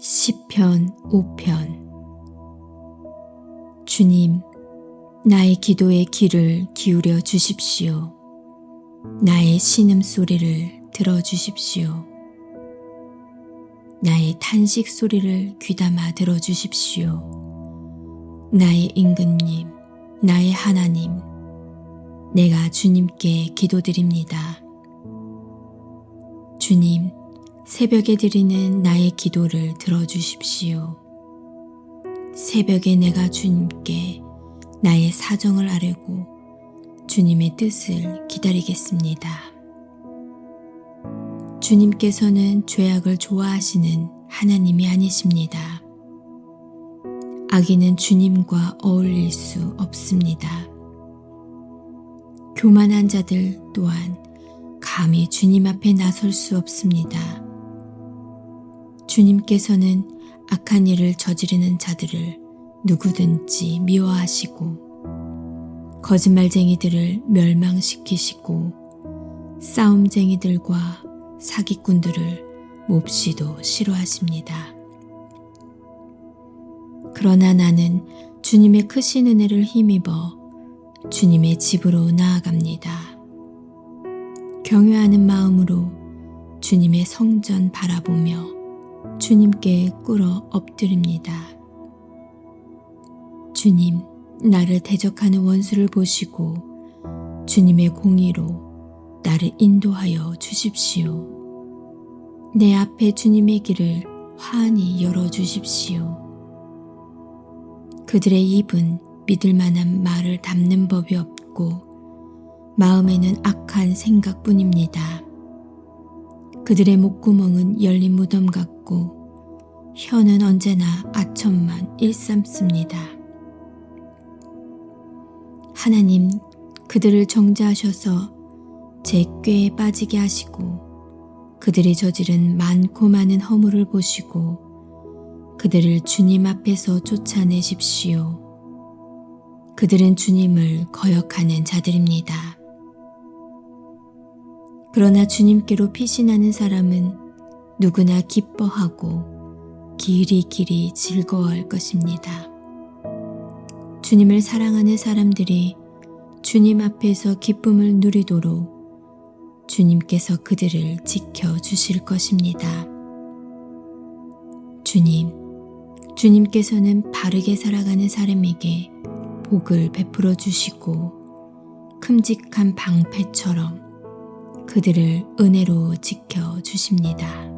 시편 5편 주님, 나의 기도에 귀를 기울여 주십시오. 나의 신음 소리를 들어 주십시오. 나의 탄식 소리를 귀담아 들어 주십시오. 나의 임금님, 나의 하나님, 내가 주님께 기도드립니다. 주님, 새벽에 드리는 나의 기도를 들어주십시오. 새벽에 내가 주님께 나의 사정을 아뢰고 주님의 뜻을 기다리겠습니다. 주님께서는 죄악을 좋아하시는 하나님이 아니십니다. 악인은 주님과 어울릴 수 없습니다. 교만한 자들 또한 감히 주님 앞에 나설 수 없습니다. 주님께서는 악한 일을 저지르는 자들을 누구든지 미워하시고 거짓말쟁이들을 멸망시키시고 싸움쟁이들과 사기꾼들을 몹시도 싫어하십니다. 그러나 나는 주님의 크신 은혜를 힘입어 주님의 집으로 나아갑니다. 경외하는 마음으로 주님의 성전 바라보며 주님께 꿇어 엎드립니다. 주님, 나를 대적하는 원수를 보시고 주님의 공의로 나를 인도하여 주십시오. 내 앞에 주님의 길을 환히 열어 주십시오. 그들의 입은 믿을 만한 말을 담는 법이 없고 마음에는 악한 생각뿐입니다. 그들의 목구멍은 열린 무덤 같고 혀는 언제나 아첨만 일삼습니다. 하나님, 그들을 정죄하셔서 제 꾀에 빠지게 하시고 그들이 저지른 많고 많은 허물을 보시고 그들을 주님 앞에서 쫓아내십시오. 그들은 주님을 거역하는 자들입니다. 그러나 주님께로 피신하는 사람은 누구나 기뻐하고 길이 길이 즐거워할 것입니다. 주님을 사랑하는 사람들이 주님 앞에서 기쁨을 누리도록 주님께서 그들을 지켜 주실 것입니다. 주님, 주님께서는 바르게 살아가는 사람에게 복을 베풀어 주시고 큼직한 방패처럼 그들을 은혜로 지켜 주십니다.